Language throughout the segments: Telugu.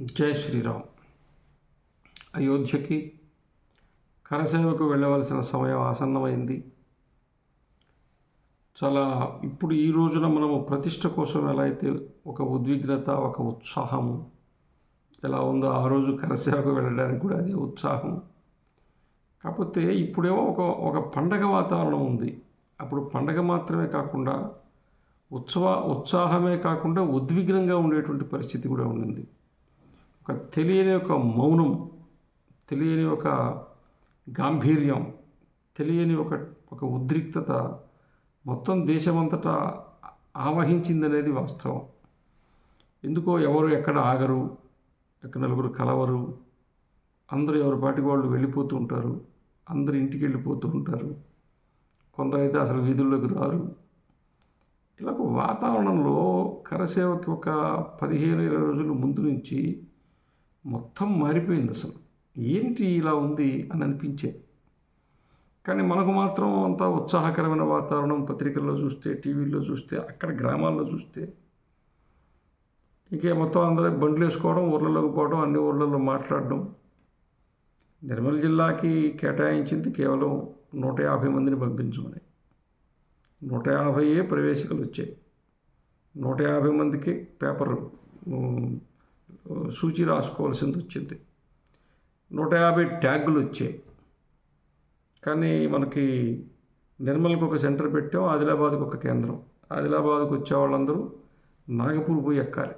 జై శ్రీరామ్. అయోధ్యకి కరసేవకు వెళ్ళవలసిన సమయం ఆసన్నమైంది. చాలా ఇప్పుడు ఈ రోజున మనము ప్రతిష్ట కోసం ఎలా అయితే ఒక ఉద్విగ్నత ఒక ఉత్సాహము ఎలా ఉందో ఆ రోజు కరసేవకు వెళ్ళడానికి కూడా అదే ఉత్సాహం. కాకపోతే ఇప్పుడేమో ఒక ఒక పండగ వాతావరణం ఉంది. అప్పుడు పండగ మాత్రమే కాకుండా ఉత్సవ ఉత్సాహమే కాకుండా ఉద్విగ్నంగా ఉండేటువంటి పరిస్థితి కూడా ఉండింది ఒక తెలియని ఒక మౌనం తెలియని ఒక గాంభీర్యం తెలియని ఒక ఒక ఉద్రిక్తత మొత్తం దేశమంతటా ఆవహించిందనేది వాస్తవం. ఎందుకో ఎవరు ఎక్కడ ఆగరు ఎక్కడ నలుగురు కలవరు అందరూ ఎవరి పాటికి వాళ్ళు వెళ్ళిపోతూ ఉంటారు అందరు ఇంటికి వెళ్ళిపోతూ ఉంటారు కొందరైతే అసలు వీధుల్లోకి రారు. ఇలా ఒక వాతావరణంలో కరసేవకి ఒక పదిహేను ఇరవై రోజుల ముందు నుంచి మొత్తం మారిపోయింది అసలు. ఏంటి ఇలా ఉంది అని అనిపించేది కానీ మనకు మాత్రం అంత ఉత్సాహకరమైన వాతావరణం పత్రికల్లో చూస్తే టీవీల్లో చూస్తే అక్కడ గ్రామాల్లో చూస్తే. ఇక మొత్తం అందరూ బండ్లు వేసుకోవడం ఊర్లలోకి పోవడం అన్ని ఊర్లలో మాట్లాడడం. నిర్మల్ జిల్లాకి కేటాయించింది కేవలం నూట యాభై మందిని పంపించమని. నూట యాభైయే ప్రవేశికలు వచ్చాయి. నూట యాభై మందికి పేపర్ సూచి రాసుకోవాల్సింది వచ్చింది. నూట యాభై ట్యాగులు వచ్చాయి. కానీ మనకి నిర్మల్కి ఒక సెంటర్ పెట్టాం ఆదిలాబాద్కి ఒక కేంద్రం. ఆదిలాబాద్కి వచ్చే వాళ్ళందరూ నాగపూర్ పోయి ఎక్కాలి.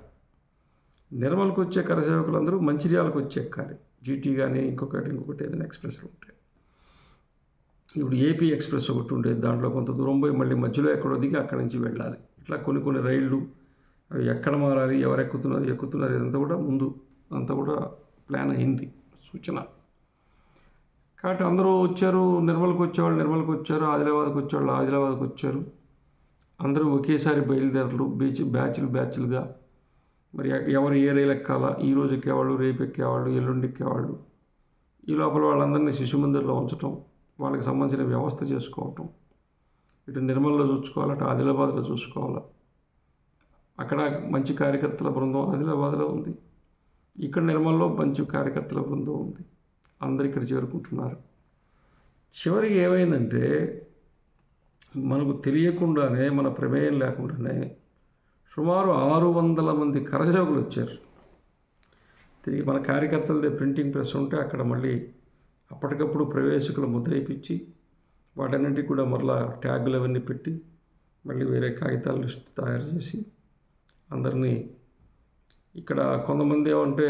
నిర్మల్కి వచ్చే కరసేవకులందరూ మంచిర్యాలకు వచ్చి ఎక్కాలి. జీటీ కానీ ఇంకొకటి ఇంకొకటి ఏదైనా ఎక్స్ప్రెస్లు ఉంటాయి ఇప్పుడు ఏపీ ఎక్స్ప్రెస్ ఒకటి ఉండేది. దాంట్లో కొంత దూరం పోయి మళ్ళీ మధ్యలో ఎక్కడో దిగి అక్కడి నుంచి వెళ్ళాలి. ఇట్లా కొన్ని కొన్ని రైళ్ళు అవి ఎక్కడ మారాలి ఎవరు ఎక్కుతున్నారు ఎక్కుతున్నారు ఇదంతా కూడా ముందు అంతా కూడా ప్లాన్ అయింది సూచన. కాబట్టి అందరూ వచ్చారు నిర్మల్కి వచ్చేవాళ్ళు నిర్మల్కి వచ్చారు ఆదిలాబాద్కి వచ్చేవాళ్ళు ఆదిలాబాద్కి వచ్చారు. అందరూ ఒకేసారి బయలుదేరలు బీచ్ బ్యాచ్లు బ్యాచ్లుగా. మరి ఎవరు ఏ రైలు ఎక్కాలా ఈ రోజు ఎక్కేవాళ్ళు రేపు ఎక్కేవాళ్ళు ఎల్లుండి ఎక్కేవాళ్ళు. ఈ లోపల వాళ్ళందరినీ శిశు మందిర్లో ఉంచటం వాళ్ళకి సంబంధించిన వ్యవస్థ చేసుకోవటం. ఇటు నిర్మల్లో చూసుకోవాలి అటు ఆదిలాబాద్లో చూసుకోవాలి. అక్కడ మంచి కార్యకర్తల బృందం ఆదిలాబాద్లో ఉంది. ఇక్కడ నిర్మల్లో మంచి కార్యకర్తల బృందం ఉంది. అందరు ఇక్కడ చేరుకుంటున్నారు. చివరికి ఏమైందంటే మనకు తెలియకుండానే మన ప్రమేయం లేకుండానే సుమారు ఆరు వందల మంది కరజోగులు వచ్చారు. తిరిగి మన కార్యకర్తలదే ప్రింటింగ్ ప్రెస్ ఉంటే అక్కడ మళ్ళీ అప్పటికప్పుడు ప్రవేశకులు ముద్ర వేయించి కూడా మరలా ట్యాగులు అవన్నీ పెట్టి మళ్ళీ వేరే కాగితాల లిస్ట్ తయారు చేసి అందరినీ ఇక్కడ కొంతమంది ఏమంటే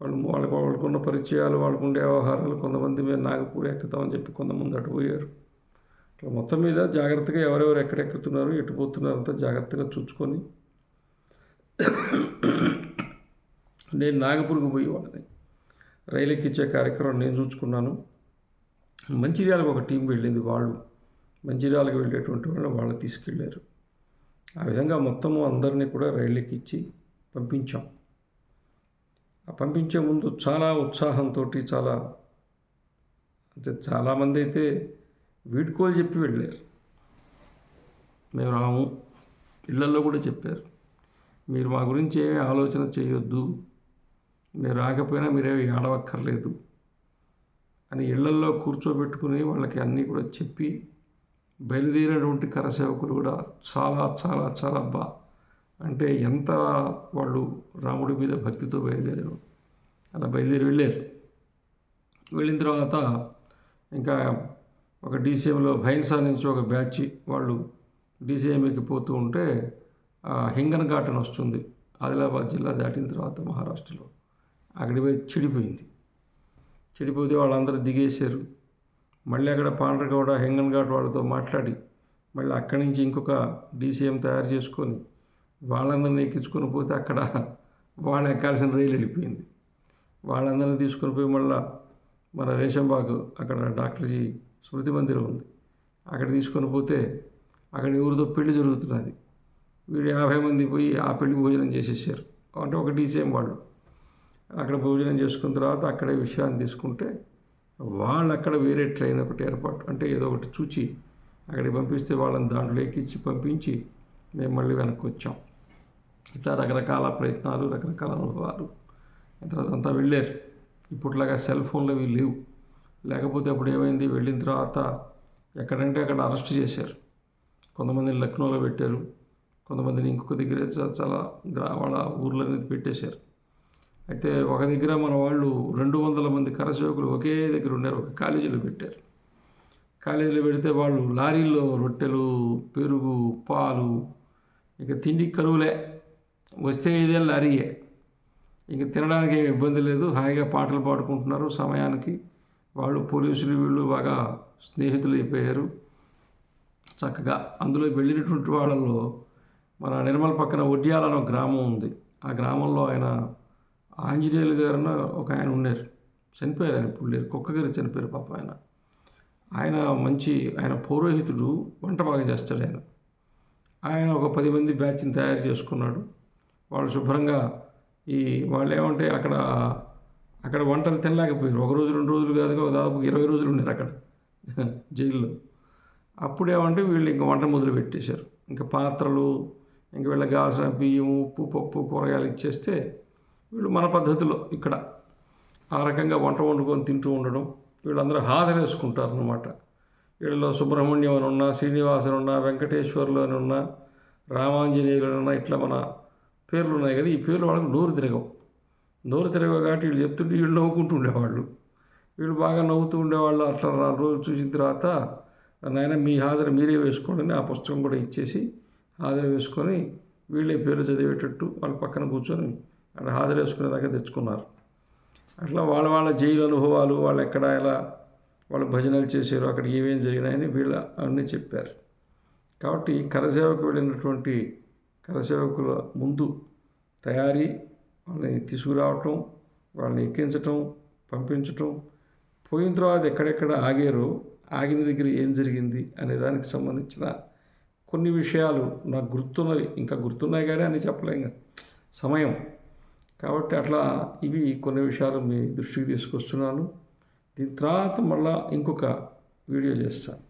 వాళ్ళు వాళ్ళకి వాళ్ళకున్న పరిచయాలు వాళ్ళకుండే వ్యవహారాలు కొంతమంది మేము నాగపూర్ ఎక్కుతామని చెప్పి కొంతమంది అటు పోయారు. ఇట్లా మొత్తం మీద జాగ్రత్తగా ఎవరెవరు ఎక్కడెక్కుతున్నారు ఎటు పోతున్నారు అంతా జాగ్రత్తగా చూసుకొని నేను నాగపూర్కి పోయి వాళ్ళని రైలు ఎక్కించే కార్యక్రమం నేను చూసుకున్నాను. మంచిర్యాలకు ఒక టీం వెళ్ళింది వాళ్ళు. మంచిర్యాలకు వెళ్ళేటువంటి వాళ్ళు వాళ్ళు తీసుకెళ్ళారు. ఆ విధంగా మొత్తము అందరినీ కూడా రైలు పంపించాం. ఆ పంపించే ముందు చాలా ఉత్సాహంతో చాలా అంటే చాలామంది అయితే వీడ్కోలు చెప్పి వెళ్ళారు. మేము రాము ఇళ్ళలో కూడా చెప్పారు. మీరు మా గురించి ఏమీ ఆలోచన చేయొద్దు మీరు రాకపోయినా మీరేమి ఏడవక్కర్లేదు అని ఇళ్ళల్లో కూర్చోబెట్టుకుని వాళ్ళకి అన్నీ కూడా చెప్పి బయలుదేరినటువంటి కరసేవకులు కూడా చాలా చాలా చాలా బా. అంటే ఎంత వాళ్ళు రాముడి మీద భక్తితో బయలుదేరారు అలా బయలుదేరి వెళ్ళారు. వెళ్ళిన తర్వాత ఇంకా ఒక డీసీఎంలో భైన్సా నుంచి ఒక బ్యాచ్ వాళ్ళు డీసీఎంకి పోతూ ఉంటే ఆ హింగన్ ఘాట్ వస్తుంది. ఆదిలాబాద్ జిల్లా దాటిన తర్వాత మహారాష్ట్రలో. అక్కడికి పోయి చెడిపోయింది. చెడిపోతే వాళ్ళందరూ దిగేశారు. మళ్ళీ అక్కడ పాండ్రగౌడ హెంగన్ఘాట్ వాళ్ళతో మాట్లాడి మళ్ళీ అక్కడి నుంచి ఇంకొక డీసీఎం తయారు చేసుకొని వాళ్ళందరినీ ఎక్కించుకొని పోతే అక్కడ వాళ్ళు ఎక్కాల్సిన రైలు వెళ్ళిపోయింది. వాళ్ళందరినీ తీసుకొని పోయి మళ్ళా మన రేషంబాగ్ అక్కడ డాక్టర్జీ స్మృతి మందిరం ఉంది. అక్కడ తీసుకొని పోతే అక్కడ ఎవరితో పెళ్ళి జరుగుతున్నది. వీడు యాభై మంది పోయి ఆ పెళ్ళి భోజనం చేసేసారు. అంటే ఒక డీసీఎం వాళ్ళు. అక్కడ భోజనం చేసుకున్న తర్వాత అక్కడే విశ్రాంతి తీసుకుంటే వాళ్ళు అక్కడ వేరే ట్రైన్ ఒకటి ఏర్పాటు అంటే ఏదో ఒకటి చూచి అక్కడికి పంపిస్తే వాళ్ళని దాంట్లో ఎక్కించి పంపించి మేము మళ్ళీ వెనక్కి వచ్చాం. ఇట్లా రకరకాల ప్రయత్నాలు రకరకాల అనుభవాలు. తర్వాత అంతా వెళ్ళారు. ఇప్పట్లాగా సెల్ ఫోన్లు అవి లేవు. లేకపోతే అప్పుడు ఏమైంది? వెళ్ళిన తర్వాత ఎక్కడంటే అక్కడ అరెస్ట్ చేశారు. కొంతమందిని లక్నోలో పెట్టారు. కొంతమందిని ఇంకొక దగ్గర చాలా వాళ్ళ ఊర్లో అనేది పెట్టేశారు. అయితే ఒక దగ్గర మన వాళ్ళు రెండు వందల మంది కరసేవకులు ఒకే దగ్గర ఉన్నారు ఒక కాలేజీలో పెట్టారు. కాలేజీలో పెడితే వాళ్ళు లారీల్లో రొట్టెలు పెరుగు పాలు ఇక తిండి కరువులే. వస్తే ఇదే లారీయే. ఇంక తినడానికి ఏమి ఇబ్బంది లేదు హాయిగా పాటలు పాడుకుంటున్నారు సమయానికి. వాళ్ళు పోలీసులు వీళ్ళు బాగా స్నేహితులు అయిపోయారు. చక్కగా అందులో వెళ్ళినటువంటి వాళ్ళల్లో మన నిర్మల్ పక్కన ఒడ్యాల ఒక గ్రామం ఉంది. ఆ గ్రామంలో ఆయన ఆంజనేయులు గారు ఒక ఆయన ఉన్నారు. చనిపోయారు ఆయన ఇప్పుడు లేరు. కుక్కగారు చనిపోయారు పాప ఆయన. ఆయన మంచి ఆయన పౌరోహితుడు వంట బాగా చేస్తాడు ఆయన. ఆయన ఒక పది మంది బ్యాచ్ని తయారు చేసుకున్నాడు. వాళ్ళు శుభ్రంగా ఈ వాళ్ళు ఏమంటే అక్కడ అక్కడ వంటలు తినలేకపోయారు. ఒక రోజు రెండు రోజులు కాదుగా దాదాపు ఇరవై రోజులు ఉన్నారు అక్కడ. జైల్లో. అప్పుడు ఏమంటే వీళ్ళు ఇంకా వంట మొదలు పెట్టేశారు. ఇంకా పాత్రలు ఇంకా వీళ్ళకి కావాల్సిన బియ్యం ఉప్పు పప్పు కూరగాయలు ఇచ్చేస్తే వీళ్ళు మన పద్ధతిలో ఇక్కడ ఆ రకంగా వంట వండుకొని తింటూ ఉండడం వీళ్ళందరూ హాజరేసుకుంటారు అనమాట వీళ్ళలో సుబ్రహ్మణ్యం అని ఉన్నా శ్రీనివాసన్ ఉన్నా వెంకటేశ్వర్లు అని ఉన్నా రామాంజనేయులు అని ఉన్నా ఇట్లా మన పేర్లు ఉన్నాయి కదా. ఈ పేర్లు వాళ్ళకి నోరు తిరగవు. నోరు తిరగవు కాబట్టి వీళ్ళు చెప్తుంటే వీళ్ళు నవ్వుకుంటూ ఉండేవాళ్ళు. వీళ్ళు బాగా నవ్వుతూ ఉండేవాళ్ళు. అట్లా నాలుగు రోజులు చూసిన తర్వాత నాయన మీ హాజరు మీరే వేసుకోండి అని ఆ పుస్తకం కూడా ఇచ్చేసి హాజరు వేసుకొని వీళ్ళే పేర్లు చదివేటట్టు వాళ్ళ పక్కన కూర్చొని అక్కడ హాజరు వేసుకునేదాకా తెచ్చుకున్నారు. అట్లా వాళ్ళ వాళ్ళ జైలు అనుభవాలు వాళ్ళు ఎక్కడ ఎలా వాళ్ళు భజనలు చేశారు అక్కడ ఏమేం జరిగినాయని వీళ్ళ అన్నీ చెప్పారు. కాబట్టి కరసేవకు వెళ్ళినటువంటి కరసేవకుల ముందు తయారీ వాళ్ళని తీసుకురావటం వాళ్ళని ఎక్కించటం పంపించటం పోయిన తర్వాత ఎక్కడెక్కడ ఆగారో ఆగిన దగ్గర ఏం జరిగింది అనే దానికి సంబంధించిన కొన్ని విషయాలు నాకు గుర్తున్నవి ఇంకా గుర్తున్నాయి కానీ అని చెప్పలేం సమయం. కాబట్టి అట్లా ఇవి కొన్ని విషయాలు మీ దృష్టికి తీసుకొస్తున్నాను. దీని తర్వాత మళ్ళా ఇంకొక వీడియో చేస్తాను